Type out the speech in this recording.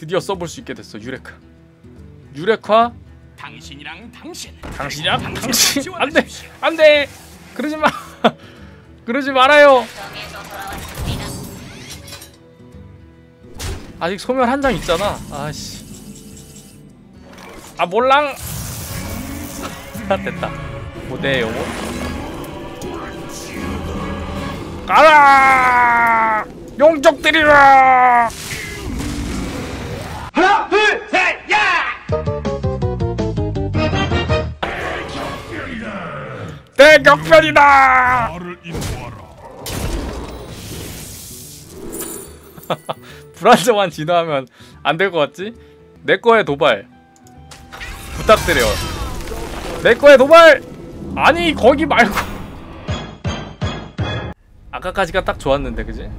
드디어 써볼 수 있게 됐어 유레카. 유레카? 당신이랑 당신. 당신이랑 당신 안돼 안돼. 그러지 마. 그러지 말아요. 아직 소멸 한 장 있잖아. 아씨. 아 몰랑. 됐다. 모대 영혼. 가라! 용적 들이라 나를 인도하라. 불안정한 진화하면 안 될 것 같지? 내 거에 도발 부탁드려. 내 거에 도발. 아니 거기 말고. 아까까지가 딱 좋았는데 그지?